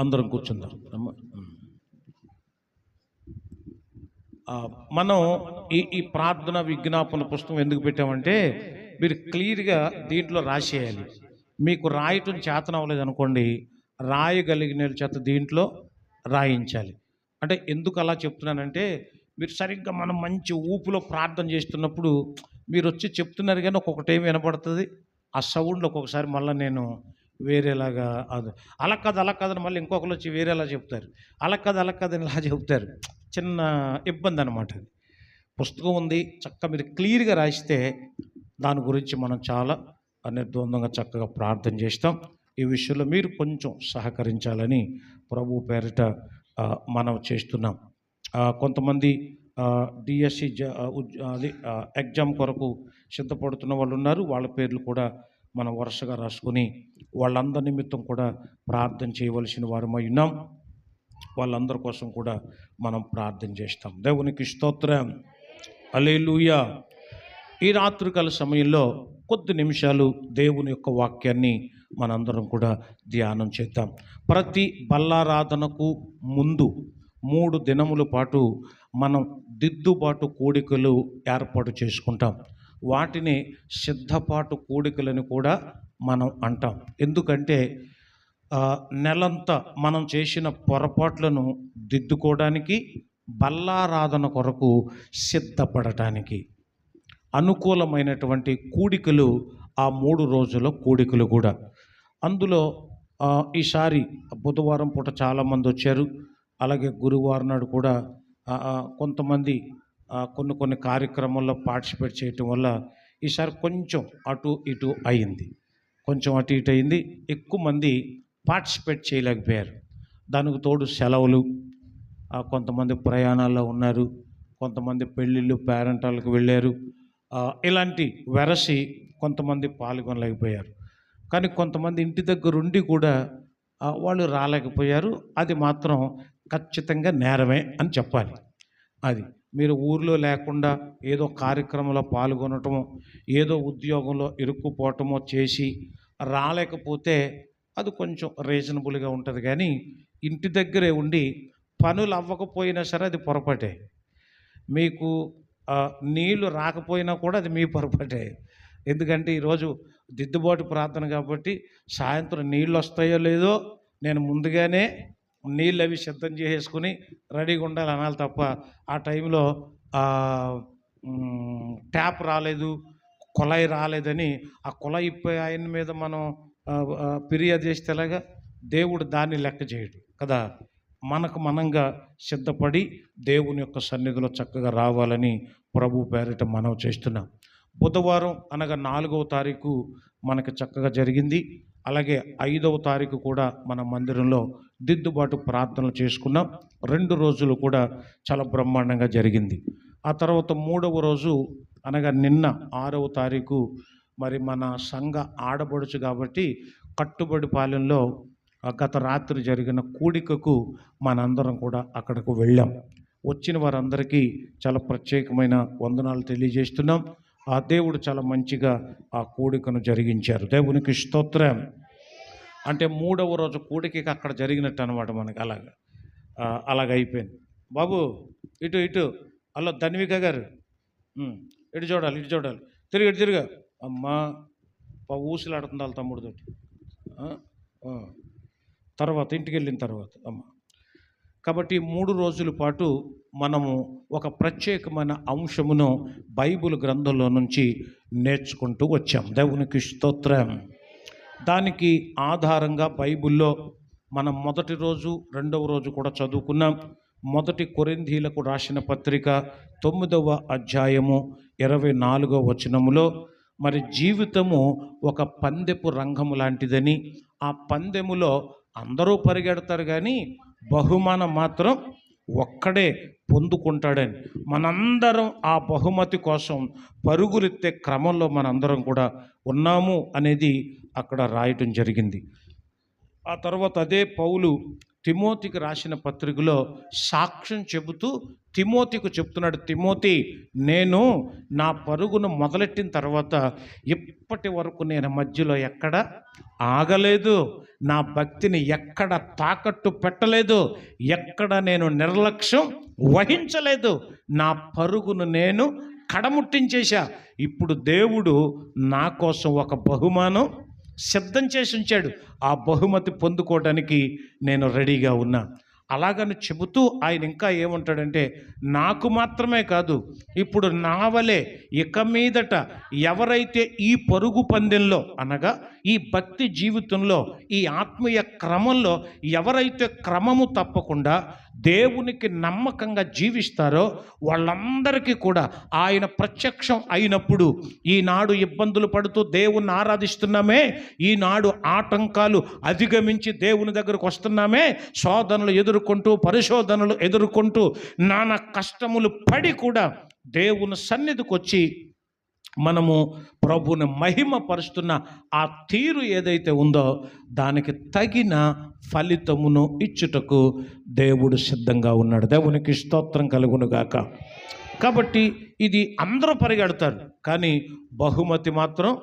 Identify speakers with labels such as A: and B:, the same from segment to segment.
A: అందరం కూర్చుందాం. మనం ఈ ఈ ప్రార్థన విజ్ఞాపన పుస్తకం ఎందుకు పెట్టామంటే మీరు క్లియర్గా దీంట్లో రాసేయాలి. మీకు రాయటం చేతన అవ్వలేదు అనుకోండి రాయగలిగిన చేత దీంట్లో రాయించాలి. అంటే ఎందుకు అలా చెప్తున్నానంటే మీరు సరిగ్గా మనం మంచి ఊపులో ప్రార్థన చేస్తున్నప్పుడు మీరు వచ్చి చెప్తున్నారు కానీ ఒక్కొక్కటి ఏం వినపడుతుంది ఆ సౌండ్ ఒక్కొక్కసారి మళ్ళీ నేను వేరేలాగా అది అలా కాదు అలా కాదని మళ్ళీ ఇంకొకరు వచ్చి వేరేలా చెప్తారు. అలా కాదు అలా కాదని ఇలా చెప్తారు. చిన్న ఇబ్బంది అనమాట అది. పుస్తకం ఉంది చక్కగా మీరు క్లియర్గా రాస్తే దాని గురించి మనం చాలా నిర్ద్వందంగా చక్కగా ప్రార్థన చేస్తాం. ఈ విషయంలో మీరు కొంచెం సహకరించాలని ప్రభు పేరిట మనం చేస్తున్నాం. కొంతమంది డిఎస్సి అది ఎగ్జామ్ కొరకు సిద్ధపడుతున్న వాళ్ళు ఉన్నారు వాళ్ళ పేర్లు కూడా మనం వరుసగా రాసుకొని వాళ్ళందరి నిమిత్తం కూడా ప్రార్థన చేయవలసిన వారమై ఉన్నాం. వాళ్ళందరి కోసం కూడా మనం ప్రార్థన చేస్తాం. దేవునికి స్తోత్రం. అలేలుయా ఈ రాత్రికాల సమయంలో కొద్ది నిమిషాలు దేవుని యొక్క వాక్యాన్ని మనందరం కూడా ధ్యానం చేద్దాం. ప్రతి బల్లారాధనకు ముందు మూడు దినముల పాటు మనం దిద్దుబాటు కోడికలు ఏర్పాటు చేసుకుంటాం. వాటిని సిద్ధపాటు కూడికలని కూడా మనం అంటాం. ఎందుకంటే నెలంతా మనం చేసిన పొరపాట్లను దిద్దుకోవడానికి బల్లారాధన కొరకు సిద్ధపడటానికి అనుకూలమైనటువంటి కూడికలు ఆ మూడు రోజుల కూడికలు కూడా. అందులో ఈసారి బుధవారం పూట చాలామంది వచ్చారు. అలాగే గురువారం నాడు కూడా కొంతమంది కొన్ని కొన్ని కార్యక్రమాల్లో పార్టిసిపేట్ చేయటం వల్ల ఈసారి కొంచెం అటు ఇటు అయింది. కొంచెం అటు ఇటు అయింది. ఎక్కువ మంది పార్టిసిపేట్ చేయలేకపోయారు. దానికి తోడు సెలవులు కొంతమంది ప్రయాణాల్లో ఉన్నారు. కొంతమంది పెళ్ళిళ్ళు పేరెంటాలకు వెళ్ళారు. ఇలాంటి వెరసి కొంతమంది పాల్గొనలేకపోయారు. కానీ కొంతమంది ఇంటి దగ్గర ఉండి కూడా వాళ్ళు రాలేకపోయారు. అది మాత్రం ఖచ్చితంగా నేరమే అని చెప్పాలి. అది మీరు ఊర్లో లేకుండా ఏదో కార్యక్రమంలో పాల్గొనటమో ఏదో ఉద్యోగంలో ఇరుక్కుపోవటమో చేసి రాలేకపోతే అది కొంచెం రీజనబుల్గా ఉంటుంది. కానీ ఇంటి దగ్గరే ఉండి పనులు అవ్వకపోయినా సరే అది పొరపాటే. మీకు నీళ్ళు రాకపోయినా కూడా అది మీ పొరపాటే. ఎందుకంటే ఈరోజు దిద్దుబాటు ప్రార్థన కాబట్టి సాయంత్రం నీళ్ళు వస్తాయో లేదో నేను ముందుగానే నీళ్ళు అవి సిద్ధం చేసేసుకుని రెడీగా ఉండాలి అనాలి తప్ప ఆ టైంలో ట్యాప్ రాలేదు కుళాయి రాలేదని ఆ కుళాయి ఆయన మీద మనం ఫిర్యాదు చేస్తే ఎలాగా దేవుడు దాన్ని లెక్క చేయడు కదా. మనకు మనంగా సిద్ధపడి దేవుని యొక్క సన్నిధిలో చక్కగా రావాలని ప్రభు పేరిట మనం చేస్తున్నాం. బుధవారం అనగా నాలుగవ తారీఖు మనకి చక్కగా జరిగింది. అలాగే ఐదవ తారీఖు కూడా మన మందిరంలో దిద్దుబాటు ప్రార్థనలు చేసుకున్నాం. రెండు రోజులు కూడా చాలా బ్రహ్మాండంగా జరిగింది. ఆ తర్వాత మూడవ రోజు అనగా నిన్న ఆరవ తారీఖు మరి మన సంఘ ఆడబడుచు కాబట్టి కట్టుబడి పాలెంలో గత రాత్రి జరిగిన కూడికకు మనందరం కూడా అక్కడకు వెళ్ళాం. వచ్చిన వారందరికీ చాలా ప్రత్యేకమైన వందనాలు తెలియజేస్తున్నాం. ఆ దేవుడు చాలా మంచిగా ఆ కూడికను జరిగించారు. దేవునికి స్తోత్రం. అంటే మూడవ రోజు కూడికి అక్కడ జరిగినట్టు అనమాట మనకి అలాగా. అలాగ అయిపోయింది. బాబు ఇటు ఇటు. అలా ధన్విక గారు. ఇటు చూడాలి ఇటు చూడాలి. తిరిగి ఇటు తిరిగా. అమ్మా ఊసులాడుతుంది వాళ్ళ తమ్ముడితోటి తర్వాత ఇంటికి వెళ్ళిన తర్వాత అమ్మ. కాబట్టి మూడు రోజుల పాటు మనము ఒక ప్రత్యేకమైన అంశమును బైబిల్ గ్రంథంలో నుంచి నేర్చుకుంటూ వచ్చాం. దేవునికి స్తోత్రం. దానికి ఆధారంగా బైబిల్లో మనం మొదటి రోజు రెండవ రోజు కూడా చదువుకున్నాం. మొదటి కొరింధీలకు రాసిన పత్రిక తొమ్మిదవ అధ్యాయము ఇరవై నాలుగవ వచనములో మరి జీవితము ఒక పందెపు రంగము లాంటిదని ఆ పందెములో అందరూ పరిగెడతారు కానీ బహుమానం మాత్రం ఒక్కడే పొందుకుంటాడని. మనందరం ఆ బహుమతి కోసం పరుగులెత్తే క్రమంలో మనందరం కూడా ఉన్నాము అనేది అక్కడ రాయటం జరిగింది. ఆ తర్వాత అదే పౌలు తిమోతికి రాసిన పత్రికలో సాక్ష్యం చెబుతూ తిమోతికి చెప్తున్నాడు తిమోతి నేను నా పరుగును మొదలెట్టిన తర్వాత ఇప్పటి వరకు నేను మధ్యలో ఎక్కడ ఆగలేదు నా భక్తిని ఎక్కడ తాకట్టు పెట్టలేదు ఎక్కడ నేను నిర్లక్ష్యం వహించలేదు నా పరుగును నేను కడముట్టించేశా. ఇప్పుడు దేవుడు నా కోసం ఒక బహుమానం సిద్ధం చేసి ఉంచాడు. ఆ బహుమతి పొందుకోవడానికి నేను రెడీగా ఉన్నా. అలాగని చెబుతూ ఆయన ఇంకా ఏమంటాడంటే నాకు మాత్రమే కాదు ఇప్పుడు నా వలే ఇక మీదట ఎవరైతే ఈ పరుగు పందెంలో అనగా ఈ భక్తి జీవితంలో ఈ ఆత్మీయ క్రమంలో ఎవరైతే క్రమము తప్పకుండా దేవునికి నమ్మకంగా జీవిస్తారో వాళ్ళందరికీ కూడా ఆయన ప్రత్యక్షం అయినప్పుడు ఈనాడు ఇబ్బందులు పడుతూ దేవుణ్ణి ఆరాధిస్తున్నామే ఈనాడు ఆటంకాలు అధిగమించి దేవుని దగ్గరకు వస్తున్నామే శోధనలు ఎదుర్కొంటూ పరిశోధనలు ఎదుర్కొంటూ నానా కష్టములు పడి కూడా దేవుని సన్నిధికి వచ్చి మనము ప్రభుని మహిమ పరుస్తున్న ఆ తీరు ఏదైతే ఉందో దానికి తగిన ఫలితమును ఇచ్చుటకు దేవుడు సిద్ధంగా ఉన్నాడు. దేవునికి స్తోత్రం కలుగును గాక కాబట్టి ఇది అందరూ పరిగెడతారు. కానీ బహుమతి మాత్రం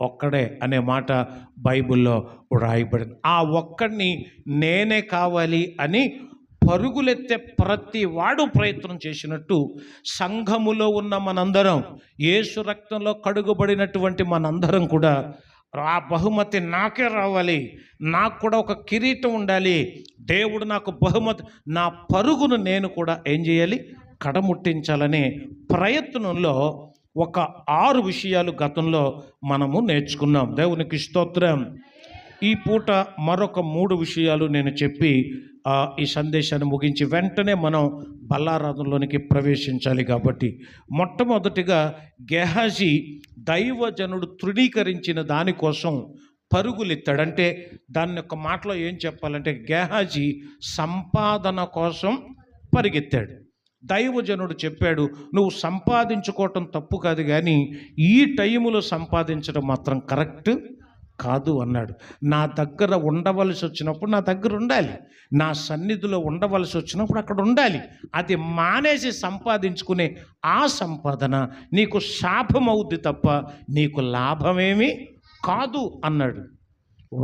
A: ఒక్కడే అనే మాట బైబిల్లో వ్రాయబడింది. ఆ ఒక్కడిని నేనే కావాలి అని పరుగులెత్తే ప్రతి వాడు ప్రయత్నం చేసినట్టు సంఘములో ఉన్న మనందరం యేసు రక్తంలో కడుగుబడినటువంటి మనందరం కూడా ఆ బహుమతి నాకే రావాలి. నాకు కూడా ఒక కిరీటం ఉండాలి. దేవుడు నాకు బహుమతి నా పరుగును నేను కూడా ఏం చేయాలి? కడముట్టించాలనే ప్రయత్నంలో ఒక ఆరు విషయాలు గతంలో మనము నేర్చుకున్నాం. దేవునికి స్తోత్రం. ఈ పూట మరొక మూడు విషయాలు నేను చెప్పి ఈ సందేశాన్ని ముగించి వెంటనే మనం బల్లారాధనలోనికి ప్రవేశించాలి కాబట్టి. మొట్టమొదటిగా గెహాజీ దైవజనుడు తృణీకరించిన దానికోసం పరుగులెత్తాడంటే దాని యొక్క మాటలో ఏం చెప్పాలంటే గెహాజీ సంపాదన కోసం పరిగెత్తాడు. దైవజనుడు చెప్పాడు నువ్వు సంపాదించుకోవటం తప్పు కాదు కానీ ఈ టైములో సంపాదించడం మాత్రం కరెక్ట్. కాదు అన్నాడు. నా దగ్గర ఉండవలసి వచ్చినప్పుడు నా దగ్గర ఉండాలి. నా సన్నిధిలో ఉండవలసి వచ్చినప్పుడు అక్కడ ఉండాలి. అది మానేసి సంపాదించుకునే ఆ సంపాదన నీకు శాపం అవుద్ది తప్ప నీకు లాభమేమీ కాదు అన్నాడు.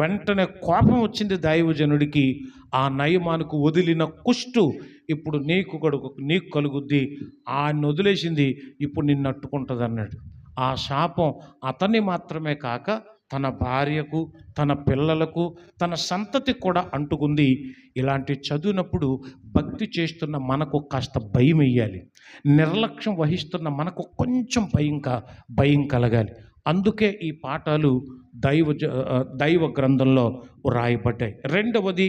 A: వెంటనే కోపం వచ్చింది దైవజనుడికి. ఆ నయమానికి వదిలిన కుష్టు ఇప్పుడు నీకు కడుగు నీకు కలుగుద్ది. ఆయన వదిలేసింది ఇప్పుడు నిన్ను అట్టుకుంటుంది అన్నాడు ఆ శాపం అతన్ని మాత్రమే కాక తన భార్యకు తన పిల్లలకు తన సంతతి కూడా అంటుకుంది. ఇలాంటి చదివినప్పుడు భక్తి చేస్తున్న మనకు కాస్త భయం వేయాలి నిర్లక్ష్యం వహిస్తున్న మనకు కొంచెం భయం కా భయం కలగాలి. అందుకే ఈ పాఠాలు దైవ దైవ గ్రంథంలో రాయబడ్డాయి రెండవది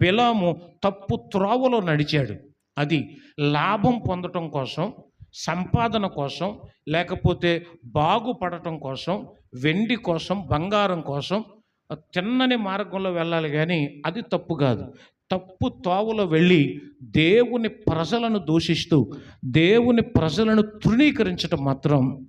A: బిలాము తప్పు త్రోవలో నడిచాడు. అది లాభం పొందటం కోసం సంపాదన కోసం లేకపోతే బాగుపడటం కోసం వెండి కోసం బంగారం కోసం తిన్నని మార్గంలో వెళ్ళాలి కానీ అది తప్పు కాదు. తప్పు తోవలో వెళ్ళి దేవుని ప్రజలను దూషిస్తూ దేవుని ప్రజలను తృణీకరించడం మాత్రం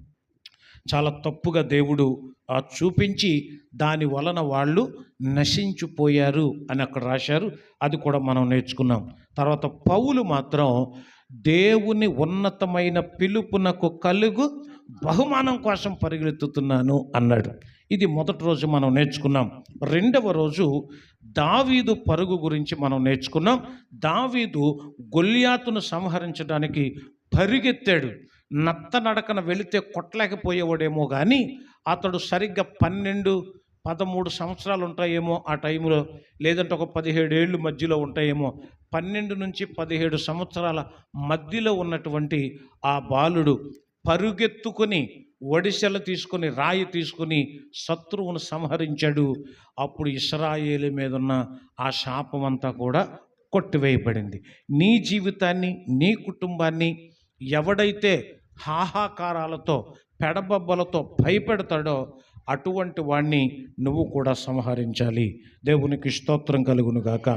A: చాలా తప్పుగా దేవుడు చూపించి దాని వలన వాళ్ళు నశించిపోయారు అని అక్కడ రాశారు. అది కూడా మనం నేర్చుకున్నాం. తర్వాత పౌలు మాత్రం దేవుని ఉన్నతమైన పిలుపునకు కలుగు బహుమానం కోసం పరిగెత్తుతున్నాను అన్నాడు. ఇది మొదటి రోజు మనం నేర్చుకున్నాం. రెండవ రోజు దావీదు పరుగు గురించి మనం నేర్చుకున్నాం. దావీదు గొల్యాతును సంహరించడానికి పరిగెత్తాడు. నత్త నడకన వెళితే కొట్టలేకపోయేవాడేమో కానీ అతడు సరిగ్గా పన్నెండు పదమూడు సంవత్సరాలు ఉంటాయేమో ఆ టైంలో లేదంటే ఒక పదిహేడు ఏళ్ళు మధ్యలో ఉంటాయేమో. పన్నెండు నుంచి పదిహేడు సంవత్సరాల మధ్యలో ఉన్నటువంటి ఆ బాలుడు పరుగెత్తుకొని ఒడిశెలు తీసుకొని రాయి తీసుకొని శత్రువును సంహరించాడు. అప్పుడు ఇస్రాయేలు మీద ఉన్న ఆ శాపం అంతా కూడా కొట్టివేయబడింది. నీ జీవితాన్ని నీ కుటుంబాన్ని ఎవడైతే హాహాకారాలతో పెడబబ్బలతో భయపెడతాడో అటువంటి వాణ్ణి నువ్వు కూడా సంహరించాలి. దేవునికి స్తోత్రం కలుగునుగాక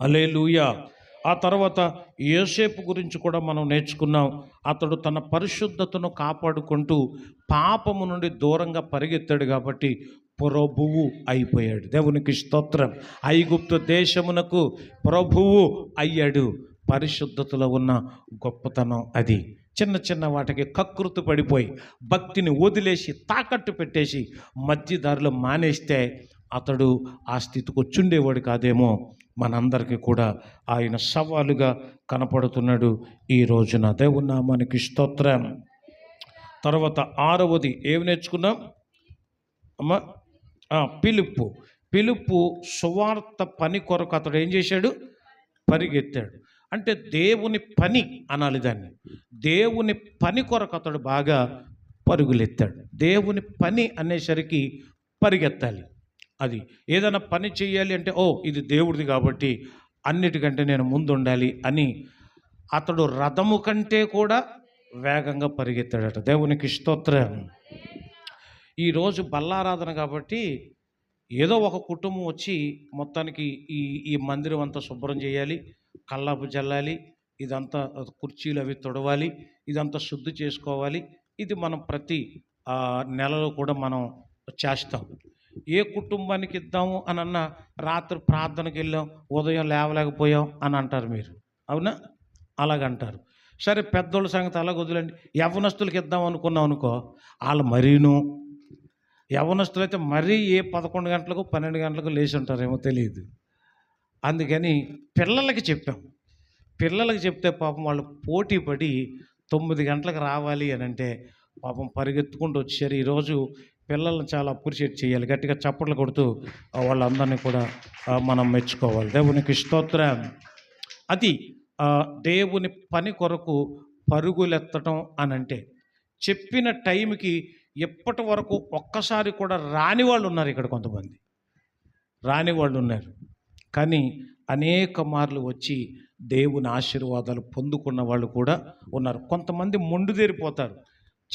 A: అలే లూయా ఆ తర్వాత యోసేపు గురించి కూడా మనం నేర్చుకున్నాం. అతడు తన పరిశుద్ధతను కాపాడుకుంటూ పాపము నుండి దూరంగా పరిగెత్తాడు కాబట్టి ప్రభువు అయిపోయాడు. దేవునికి స్తోత్రం. ఐగుప్తు దేశమునకు ప్రభువు అయ్యాడు. పరిశుద్ధతలో ఉన్న గొప్పతనం అది. చిన్న చిన్న వాటికి కకృతి పడిపోయి భక్తిని వదిలేసి తాకట్టు పెట్టేసి మధ్యదారిలో మానేస్తే అతడు ఆ స్థితికి వచ్చుండేవాడు కాదేమో. మనందరికీ కూడా ఆయన సవాలుగా కనపడుతున్నాడు ఈ రోజున. దేవుని నామానికి స్తోత్రం. తర్వాత ఆరవది ఏమి నేర్చుకున్నాం? అమ్మా పిలుపు. పిలుపు సువార్త పని కొరకు అతడు ఏం చేశాడు? పరిగెత్తాడు. అంటే దేవుని పని అనాలి దాన్ని. దేవుని పని కొరకు అతడు బాగా పరుగులెత్తాడు. దేవుని పని అనేసరికి పరిగెత్తాలి. అది. ఏదైనా పని చేయాలి అంటే ఓ ఇది దేవుడిది కాబట్టి అన్నిటికంటే నేను ముందు ఉండాలి అని అతడు రథము కంటే కూడా వేగంగా పరిగెత్తాడట. దేవునికి స్తోత్రం. ఈరోజు బల్లారాధన కాబట్టి ఏదో ఒక కుటుంబం వచ్చి మొత్తానికి ఈ ఈ మందిరం అంతా శుభ్రం చేయాలి కల్లాపు చల్లాలి ఇదంతా కుర్చీలు అవి తొడవాలి ఇదంతా శుద్ధి చేసుకోవాలి. ఇది మనం ప్రతి ఆ, నెలలో కూడా మనం చేస్తాం. ఏ కుటుంబానికి ఇద్దాము అని అన్న రాత్రి ప్రార్థనకి వెళ్ళాం ఉదయం లేవలేకపోయాం అని అంటారు మీరు. అవునా? అలాగంటారు. సరే పెద్దోళ్ళ సంగతి అలాగ వదిలేండి. యవనస్తులకి ఇద్దాం అనుకున్నాం అనుకో వాళ్ళు మరీను. యవనస్తులు అయితే మరీ ఏ పదకొండు గంటలకు పన్నెండు గంటలకు లేచి ఉంటారేమో తెలియదు. అందుకని పిల్లలకి చెప్పాం. పిల్లలకి చెప్తే పాపం వాళ్ళు పోటీ పడి తొమ్మిది గంటలకు రావాలి అని అంటే పాపం పరిగెత్తుకుంటూ వచ్చారు ఈరోజు పిల్లల్ని చాలా అప్రిషియేట్ చేయాలి. గట్టిగా చప్పట్లు కొడుతూ వాళ్ళందరినీ కూడా మనం మెచ్చుకోవాలి. దేవునికి స్తోత్ర. అది దేవుని పని కొరకు పరుగులెత్తడం అని అంటే చెప్పిన టైంకి ఎప్పటి వరకు ఒక్కసారి కూడా రాని వాళ్ళు ఉన్నారు ఇక్కడ కొంతమంది. రాని వాళ్ళు ఉన్నారు. కానీ అనేక మార్లు వచ్చి దేవుని ఆశీర్వాదాలు పొందుకున్న వాళ్ళు కూడా ఉన్నారు. కొంతమంది మొండుదేరిపోతారు.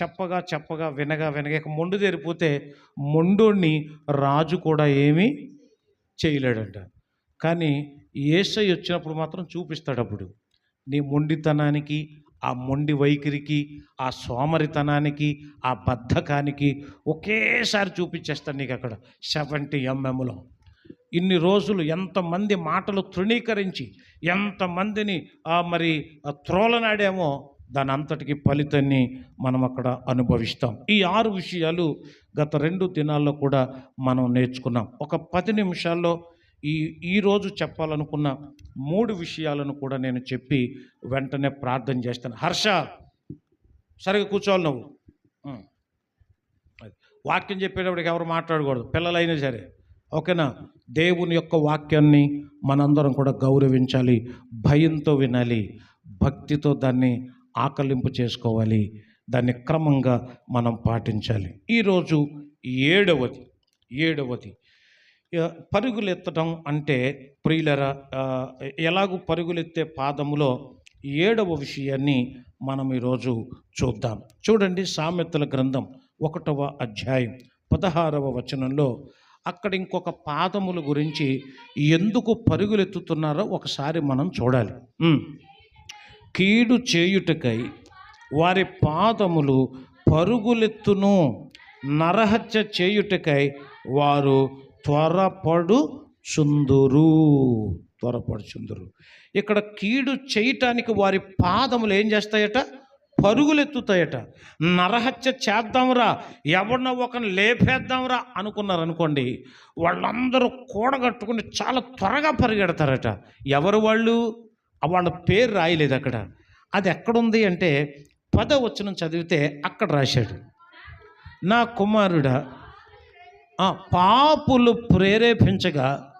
A: చెప్పగా చెప్పగా వినగా వినగా ఇక మొండుదేరిపోతే మొండోడిని రాజు కూడా ఏమీ చేయలేడంట. కానీ ఏసై వచ్చినప్పుడు మాత్రం చూపిస్తాడు అప్పుడు. నీ మొండితనానికి ఆ మొండి వైఖరికి ఆ సోమరితనానికి ఆ బద్ధకానికి ఒకేసారి చూపించేస్తాడు నీకు అక్కడ సెవెంటీ ఎంఎంలో. ఇన్ని రోజులు ఎంతమంది మాటలు తృణీకరించి ఎంతమందిని మరి ఆ త్రోలనాడేమో దాని అంతటికి ఫలితాన్ని మనం అక్కడ అనుభవిస్తాం. ఈ ఆరు విషయాలు గత రెండు దినాల్లో కూడా మనం నేర్చుకున్నాం. ఒక పది నిమిషాల్లో ఈ ఈరోజు చెప్పాలనుకున్న మూడు విషయాలను కూడా నేను చెప్పి వెంటనే ప్రార్థన చేస్తాను. హర్ష సరిగా కూర్చోవాలి నువ్వు. వాక్యం చెప్పేటప్పటికి ఎవరు మాట్లాడకూడదు. పిల్లలైనా సరే. ఓకేనా? దేవుని యొక్క వాక్యాన్ని మనందరం కూడా గౌరవించాలి భయంతో వినాలి భక్తితో దాన్ని ఆకలింపు చేసుకోవాలి. దాన్ని క్రమంగా మనం పాటించాలి. ఈరోజు ఏడవది. ఏడవది. పరుగులు పరుగులెత్తడం అంటే ప్రియులరా ఎలాగూ పరుగులెత్తే పాదములో ఏడవ విషయాన్ని మనం ఈరోజు చూద్దాం. చూడండి సామెతల గ్రంథం ఒకటవ అధ్యాయం పదహారవ వచనంలో అక్కడ ఇంకొక పాదముల గురించి ఎందుకు పరుగులెత్తుతున్నారో ఒకసారి మనం చూడాలి. కీడు చేయుటకై వారి పాదములు పరుగులెత్తును. నరహత్య చేయుటకై వారు త్వరపడు చుందురు త్వరపడుచుందురు. ఇక్కడ కీడు చేయటానికి వారి పాదములు ఏం చేస్తాయట? పరుగులెత్తుతాయట. నరహత్య చేద్దాంరా ఎవరినో ఒకరిని లేపేద్దాంరా అనుకున్నారు అనుకోండి వాళ్ళందరూ కూడగట్టుకుని చాలా త్వరగా పరిగెడతారట. ఎవరు వాళ్ళు? వాళ్ళ పేరు రాయలేదు అక్కడ. అది ఎక్కడుంది అంటే పదవచనం చదివితే అక్కడ రాశాడు. నా కుమారుడా పాపులు ప్రేరేపించగా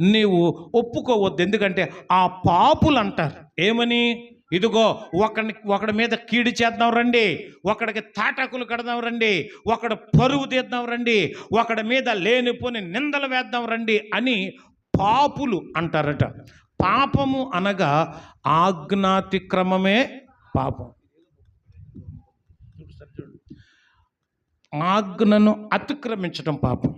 A: నీవు ఒప్పుకోవద్దు. ఎందుకంటే ఆ పాపులు అంటారు. ఏమని? ఇదిగో ఒకడిని ఒకడి మీద కీడి చేద్దాం రండి. ఒకడికి తాటాకులు కడదాం రండి. ఒకడు పరువు తీద్దాం రండి. ఒకడి మీద లేనిపోని నిందలు వేద్దాం రండి అని పాపులు అంటారట. పాపము అనగా ఆజ్ఞాతిక్రమమే పాపం. ఆజ్ఞను అతిక్రమించడం పాపం.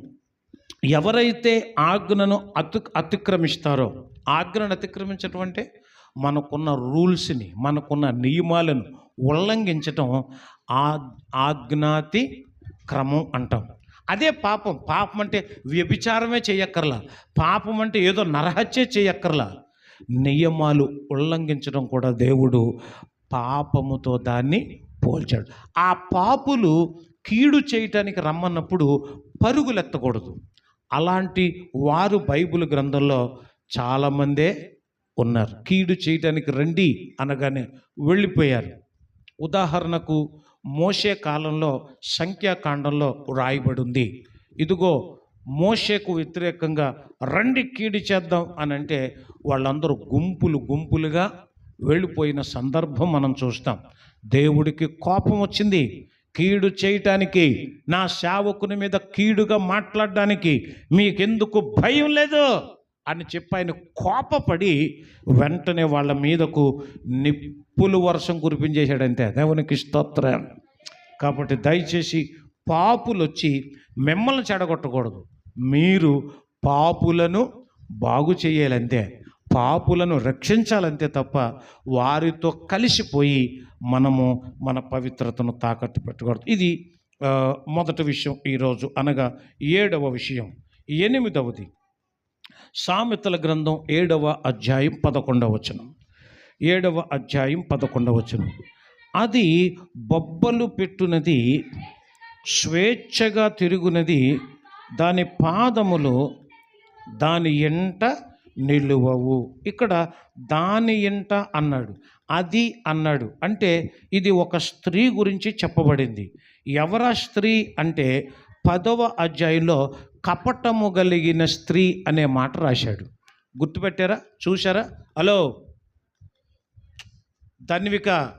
A: ఎవరైతే ఆజ్ఞను అతి అతిక్రమిస్తారో ఆజ్ఞను అతిక్రమించడం అంటే మనకున్న రూల్స్ని మనకున్న నియమాలను ఉల్లంఘించటం ఆ ఆజ్ఞాతి క్రమం అంటాం. అదే పాపం. పాపం అంటే వ్యభిచారమే చేయక్కర్లా. పాపం అంటే ఏదో నరహత్య చేయక్కర్లా. నియమాలు ఉల్లంఘించడం కూడా దేవుడు పాపముతో దాన్ని పోల్చాడు. ఆ పాపులు కీడు చేయటానికి రమ్మన్నప్పుడు పరుగులెత్తకూడదు అలాంటి వారు బైబిల్ గ్రంథంలో చాలామందే ఉన్నారు. కీడు చేయటానికి రండి అనగానే వెళ్ళిపోయారు. ఉదాహరణకు మోసే కాలంలో సంఖ్యాకాండంలో రాయబడింది ఇదిగో మోషేకు వ్యతిరేకంగా రండి కీడు చేద్దాం అని అంటే వాళ్ళందరూ గుంపులు గుంపులుగా వెళ్ళిపోయిన సందర్భం మనం చూస్తాం. దేవుడికి కోపం వచ్చింది. కీడు చేయటానికి నా సేవకుని మీద కీడుగా మాట్లాడడానికి మీకెందుకు భయం లేదు? అని చెప్పి ఆయన కోపపడి వెంటనే వాళ్ళ మీదకు నిప్పులు వర్షం కురిపించేశాడంతే దేవునికి స్తోత్రం. కాబట్టి దయచేసి పాపులు వచ్చి మిమ్మల్ని చెడగొట్టకూడదు. మీరు పాపులను బాగు చేయాలంతే పాపులను రక్షించాలంతే తప్ప వారితో కలిసిపోయి మనము మన పవిత్రతను తాకట్టు పెట్టకూడదు. ఇది మొదటి విషయం ఈరోజు. అనగా ఏడవ విషయం ఎనిమిదవది. సామెతల గ్రంథం ఏడవ అధ్యాయం పదకొండవ వచనం. ఏడవ అధ్యాయం పదకొండవ వచనం. అది బొబ్బలు పెట్టునది స్వేచ్ఛగా తిరుగునది దాని పాదములు దాని ఎంట నిలువవు. ఇక్కడ దాని ఎంట అన్నాడు అది అన్నాడు. అంటే ఇది ఒక స్త్రీ గురించి చెప్పబడింది. ఎవరా స్త్రీ అంటే పదవ అధ్యాయంలో కపటము కలిగిన స్త్రీ అనే మాట రాశాడు. గుర్తుపెట్టారా? చూసారా హలో ధన్విక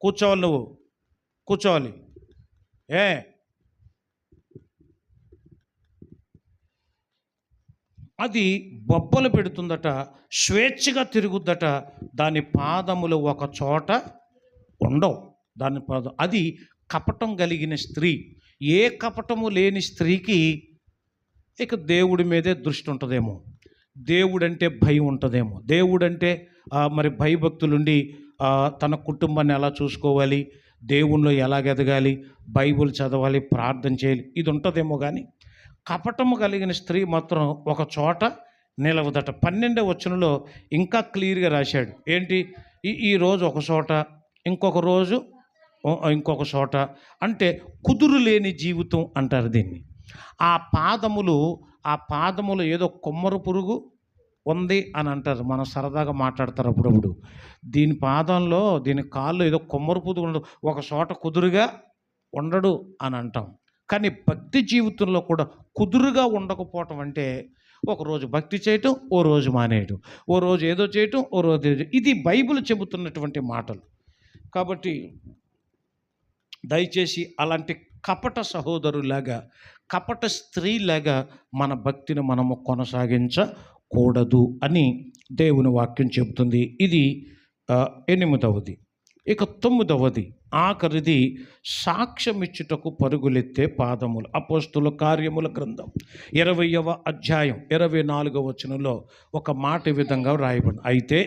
A: కూర్చోవాలి నువ్వు. కూర్చోవాలి. ఏ అది బొబ్బలు పెడుతుందట స్వేచ్ఛగా తిరుగుద్దట. దాని పాదములు ఒక చోట ఉండవు. దాని పాదం అది కపటం కలిగిన స్త్రీ. ఏ కపటము లేని స్త్రీకి ఇక దేవుడి మీదే దృష్టి ఉంటుందేమో. దేవుడంటే భయం ఉంటుందేమో. దేవుడంటే మరి భయభక్తులుండి తన కుటుంబాన్ని ఎలా చూసుకోవాలి? దేవుణ్ణి ఎలాగెదగాలి బైబుల్ చదవాలి ప్రార్థన చేయాలి ఇది ఉంటుందేమో కానీ కపటము కలిగిన స్త్రీ మాత్రం ఒక చోట నిలవదట. పన్నెండవ వచనంలో ఇంకా క్లియర్గా రాశాడు. ఏంటి? ఈ ఈ రోజు ఒక చోట ఇంకొక రోజు ఇంకొక చోట అంటే కుదురు లేని జీవితం అంటారు దీన్ని. ఆ పాదములు ఆ పాదములు ఏదో కొమ్మరు పురుగు ఉంది అని అంటారు. మనం సరదాగా మాట్లాడతారు అప్పుడప్పుడు. దీని పాదంలో దీని కాళ్ళు ఏదో కొమ్మరు పురుగు ఉండదు ఒక చోట కుదురుగా ఉండడు అని అంటాం. కానీ భక్తి జీవితంలో కూడా కుదురుగా ఉండకపోవటం అంటే ఒకరోజు భక్తి చేయటం ఓ రోజు మానేయటం ఓ రోజు ఏదో చేయటం ఓ రోజు ఏదో ఇది బైబిల్ చెబుతున్నటువంటి మాటలు. కాబట్టి దయచేసి అలాంటి కపట సహోదరులాగా కపట స్త్రీలాగా మన భక్తిని మనము కొనసాగించకూడదు అని దేవుని వాక్యం చెబుతుంది. ఇది ఎనిమిదవది. ఇక తొమ్మిదవది ఆఖరిది సాక్ష్యమిచ్చుటకు పరుగులెత్తే పాదములు అపోస్తుల కార్యముల గ్రంథం. ఇరవయవ అధ్యాయం ఇరవై నాలుగవ వచనంలో ఒక మాట విధంగా వ్రాయబడి అయితే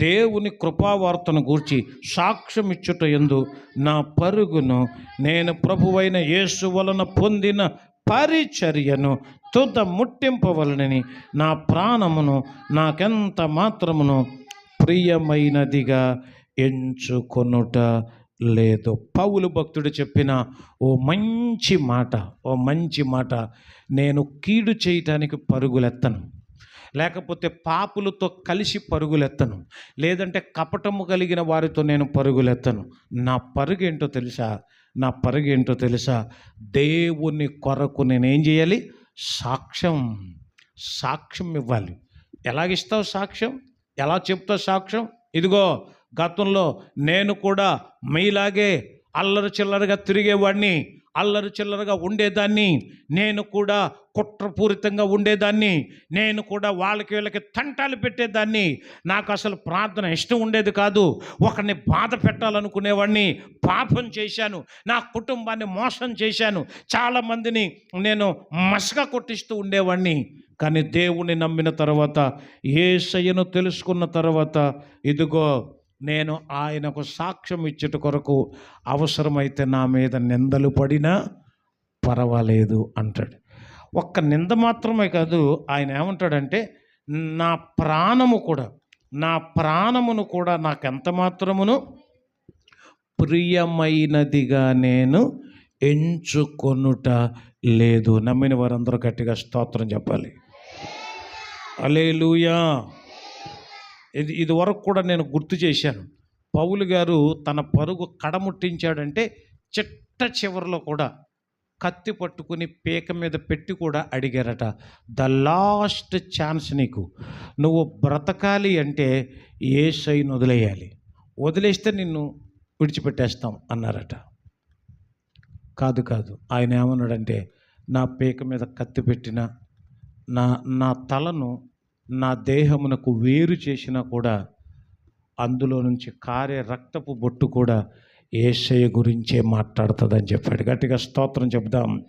A: దేవుని కృపావార్తను గూర్చి సాక్ష్యమిచ్చుట ఎందు నా పరుగును నేను ప్రభువైన యేసు వలన పొందిన పరిచర్యను తుద ముట్టింపవలనని నా ప్రాణమును నాకెంత మాత్రమును ప్రియమైనదిగా ఎంచుకొనుట లేదు. పౌలు భక్తుడు చెప్పిన ఓ మంచి మాట ఓ మంచి మాట నేను కీడు చేయటానికి పరుగులెత్తను. లేకపోతే పాపులతో కలిసి పరుగులెత్తను. లేదంటే కపటము కలిగిన వారితో నేను పరుగులెత్తను. నా పరుగు ఏంటో తెలుసా? నా పరుగు ఏంటో తెలుసా? దేవుని కొరకు నేనేం చేయాలి? సాక్ష్యం సాక్ష్యం ఇవ్వాలి. ఎలాగిస్తావు సాక్ష్యం? ఎలా చెప్తా సాక్ష్యం? ఇదిగో గతంలో నేను కూడా మీలాగే అల్లరి చిల్లరగా తిరిగేవాడిని అల్లరి చిల్లరగా ఉండేదాన్ని నేను కూడా కుట్రపూరితంగా ఉండేదాన్ని నేను కూడా వాళ్ళకి వీళ్ళకి తంటాలు పెట్టేదాన్ని. నాకు అసలు ప్రార్థన ఇష్టం ఉండేది కాదు. ఒకరిని బాధ పెట్టాలనుకునేవాడిని పాపం చేశాను నా కుటుంబాన్ని మోసం చేశాను. చాలామందిని నేను మసక కొట్టిస్తూ ఉండేవాడిని. కానీ దేవుని నమ్మిన తర్వాత ఏసయ్యను తెలుసుకున్న తర్వాత ఇదిగో నేను ఆయనకు సాక్ష్యం ఇచ్చుట కొరకు అవసరమైతే నా మీద నిందలు పడినా పర్వాలేదు అంటాడు. ఒక్క నింద మాత్రమే కాదు ఆయన ఏమంటాడంటే నా ప్రాణము కూడా నా ప్రాణమును కూడా నాకు ఎంత మాత్రమును ప్రియమైనదిగా నేను ఎంచుకొనుట లేదు. నమ్మిన వారందరూ గట్టిగా స్తోత్రం చెప్పాలి. అలేలుయా ఇది ఇది వరకు కూడా నేను గుర్తు చేశాను. పౌలు గారు తన పరుగు కడముట్టించాడంటే చిట్ట చివరిలో కూడా కత్తి పట్టుకుని పీక మీద పెట్టి కూడా అడిగారట ద లాస్ట్ ఛాన్స్ నీకు. నువ్వు బ్రతకాలి అంటే ఏ సైను వదిలేయాలి. వదిలేస్తే నిన్ను విడిచిపెట్టేస్తాం అన్నారట. కాదు కాదు ఆయన ఏమన్నాడంటే నా పీక మీద కత్తి పెట్టిన నా నా తలను నా దేహమునకు వేరు చేసినా కూడా అందులో నుంచి కారే రక్తపు బొట్టు కూడా ఏసయ్య గురించే మాట్లాడుతుందని చెప్పాడు. గట్టిగా స్తోత్రం చెప్దాం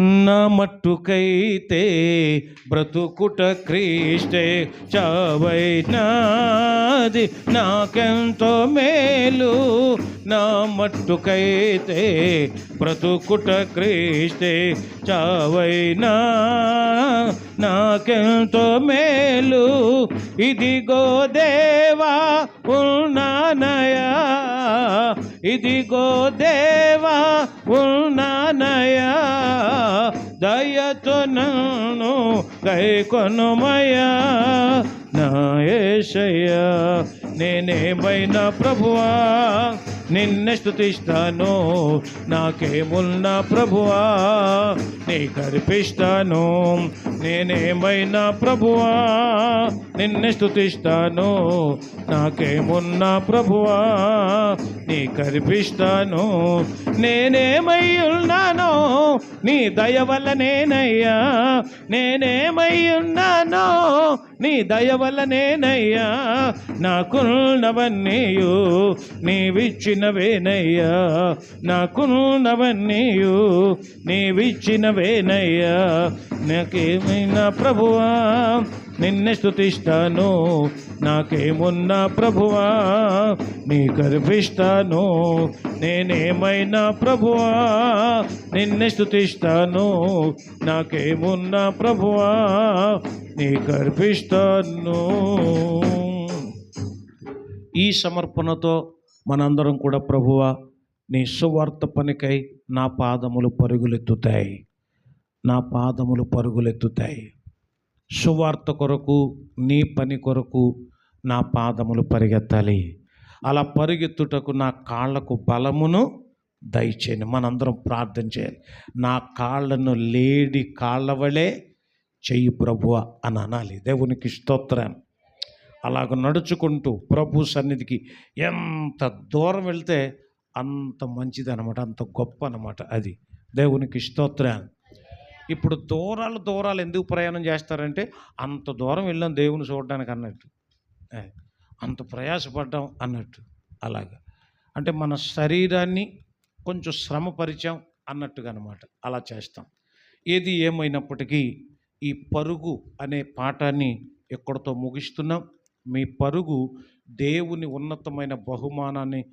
A: నా మట్టుకైతే బ్రతుకుట క్రీస్తే చావైనాది. నాకెంతో మేలు నా మట్టుకైతే బ్రతుకుట క్రీష్టే చావైనా. నాకెంతో మేలు ఇదిగో దేవా ఉన్నానయా. ఇదిగో దేవా ఉన్నానయా. దయతో నన్ను కైకొనుమయా నా ఏషయ్యా నేనేమైనా ప్రభువా నిన్నే స్థుతిస్తాను నాకేమున్నా ప్రభువా నీ కనిపిస్తాను నేనేమైనా ప్రభువా నిన్నే స్థుతిస్తాను నాకేమున్నా ప్రభువా నీ కనిపిస్తాను నేనేమై ఉన్నాను నీ దయ వల్ల నేనయ్యా నేనేమై ఉన్నాను నీ దయ వల్ల నేనయ్యా నాకున్నవన్నీయు నీవిచ్చినవేనయ్యా నాకున్నవన్నీయు నీవిచ్చినవేనయ్యా నాకేమైనా ప్రభువా? నిన్నే స్థుతిస్తాను నాకేమున్నా ప్రభువా? నీ గర్భిస్తాను నేనేమైనా ప్రభువా? నిన్నే స్థుతిస్తాను నాకేమున్నా ప్రభువా? నీ గర్భిస్తాను. ఈ సమర్పణతో మనందరం కూడా ప్రభువ నీ సువార్త పనికై నా పాదములు పరుగులెత్తుతాయి. నా పాదములు పరుగులెత్తుతాయి. సువార్త కొరకు నీ పని కొరకు నా పాదములు పరిగెత్తాలి. అలా పరిగెత్తుటకు నా కాళ్ళకు బలమును దయచేయండి. మనందరం ప్రార్థన చేయాలి. నా కాళ్ళను లేడి కాళ్ళవలే చెయ్యి ప్రభువ అని అనాలి. దేవునికి స్తోత్రం. అలాగ నడుచుకుంటూ ప్రభు సన్నిధికి ఎంత దూరం వెళ్తే అంత మంచిది అనమాట అంత గొప్ప అనమాట అది. దేవునికి స్తోత్రం. ఇప్పుడు దూరాలు దూరాలు ఎందుకు ప్రయాణం చేస్తారంటే అంత దూరం వెళ్ళాం దేవుని చూడడానికి అన్నట్టు. అంత ప్రయాసపడ్డాం అన్నట్టు. అలాగా. అంటే మన శరీరాన్ని కొంచెం శ్రమపరిచాం అన్నట్టుగా అనమాట అలా చేస్తాం. ఏది ఏమైనప్పటికీ ఈ పరుగు అనే పాఠాన్ని ఎక్కడితో ముగిస్తున్నాం. మీ పరుగు దేవుని ఉన్నతమైన బహుమానాన్ని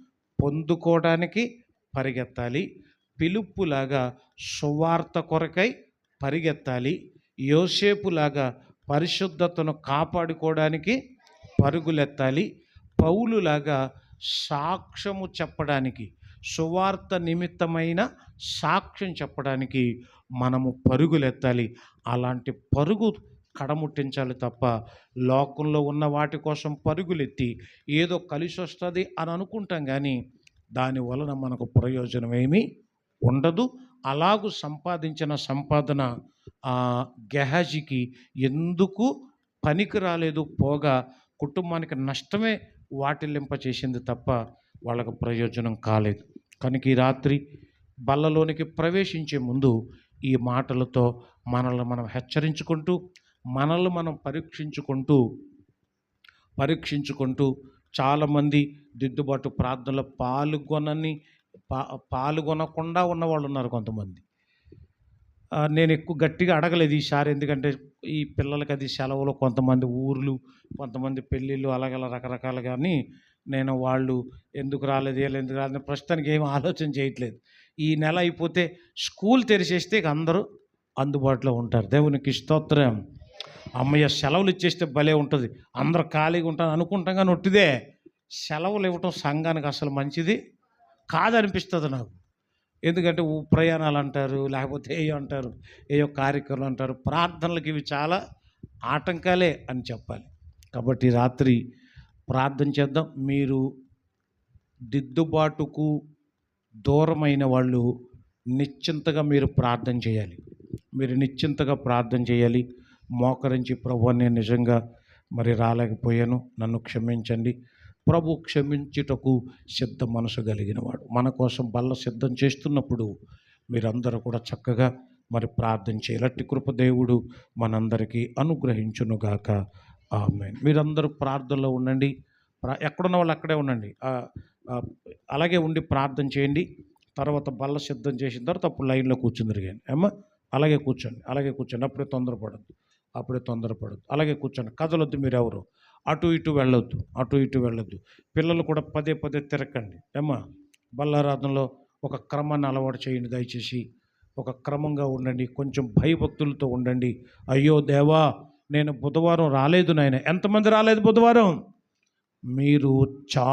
A: పొందుకోవడానికి పరిగెత్తాలి. పిలుపులాగా సువార్త కొరకై పరిగెత్తాలి. యోసేపులాగా పరిశుద్ధతను కాపాడుకోవడానికి పరుగులెత్తాలి. పౌలులాగా సాక్ష్యము చెప్పడానికి సువార్త నిమిత్తమైన సాక్ష్యం చెప్పడానికి మనము పరుగులెత్తాలి. అలాంటి పరుగు కడముట్టించాలి తప్ప లోకంలో ఉన్న వాటి కోసం పరుగులెత్తి ఏదో కలిసి వస్తుంది అని అనుకుంటాం కానీ దాని వలన మనకు ప్రయోజనం ఏమీ ఉండదు. అలాగూ సంపాదించిన సంపాదన ఆ గెహాజీకి ఎందుకు పనికి రాలేదు? పోగా కుటుంబానికి నష్టమే వాటిల్లింప చేసింది తప్ప వాళ్ళకు ప్రయోజనం కాలేదు. కనుక ఈ రాత్రి బల్లలోనికి ప్రవేశించే ముందు ఈ మాటలతో మనల్ని మనం హెచ్చరించుకుంటూ మనల్ని మనం పరీక్షించుకుంటూ పరీక్షించుకుంటూ చాలామంది దిద్దుబాటు ప్రార్థనలో పాల్గొనని పా పాల్గొనకుండా ఉన్నవాళ్ళు ఉన్నారు కొంతమంది. నేను ఎక్కువ గట్టిగా అడగలేదు ఈసారి ఎందుకంటే ఈ పిల్లలకి అది సెలవులు కొంతమంది ఊర్లు కొంతమంది పెళ్ళిళ్ళు అలాగే రకరకాలు కానీ నేను వాళ్ళు ఎందుకు రాలేదు వీళ్ళు ఎందుకు రాలేదు ప్రస్తుతానికి ఏం ఆలోచన చేయట్లేదు. ఈ నెల అయిపోతే స్కూల్ తెరిచేస్తే ఇక అందరూ అందుబాటులో ఉంటారు. దేవునికి స్తోత్రం. అమ్మయ్య సెలవులు ఇచ్చేస్తే భలే ఉంటుంది. అందరు ఖాళీగా ఉంటాను అనుకుంటాం కానీ ఒట్టిదే. సెలవులు ఇవ్వటం సంఘానికి అసలు మంచిది కాదనిపిస్తుంది నాకు. ఎందుకంటే ఊ ప్రయాణాలు అంటారు లేకపోతే ఏ అంటారు ఏయో కార్యక్రమాలు అంటారు. ప్రార్థనలకు ఇవి చాలా ఆటంకాలే అని చెప్పాలి. కాబట్టి రాత్రి ప్రార్థన చేద్దాం. మీరు దిద్దుబాటుకు దూరమైన వాళ్ళు నిశ్చింతగా మీరు ప్రార్థన చేయాలి. మీరు నిశ్చింతగా ప్రార్థన చేయాలి. మోకరించి ప్రభు నేను నిజంగా మరి రాలేకపోయాను. నన్ను క్షమించండి. ప్రభు క్షమించుటకు సిద్ధ మనసు కలిగినవాడు. మన కోసం బల్ల సిద్ధం చేస్తున్నప్పుడు మీరందరూ కూడా చక్కగా మరి ప్రార్థన చేయలట్టి కృపదేవుడు కృప దేవుడు మనందరికీ అనుగ్రహించునుగాక ఆమె మీరందరూ ప్రార్థనలో ఉండండి. ప్రా- ఎక్కడున్న వాళ్ళు అక్కడే ఉండండి. అలాగే ఉండి ప్రార్థన చేయండి. తర్వాత బల్ల సిద్ధం చేసిన తర్వాత అప్పుడు లైన్లో కూర్చుందరిగాను ఏమ్మా? అలాగే కూర్చోండి. అలాగే కూర్చోండి. అప్పుడే తొందరపడద్దు. అప్పుడే తొందరపడద్దు. అలాగే కూర్చోండి. కదలొద్దు మీరు ఎవరు అటు ఇటు వెళ్ళొద్దు. అటు ఇటు వెళ్ళొద్దు. పిల్లలు కూడా పదే పదే తిరగండి ఏమ్మా? బల్లారాధనలో ఒక క్రమాన్ని అలవాటు చేయండి దయచేసి. ఒక క్రమంగా ఉండండి. కొంచెం భయభక్తులతో ఉండండి. అయ్యో దేవా! నేను బుధవారం రాలేదు నాయన. ఎంతమంది రాలేదు బుధవారం? మీరు చా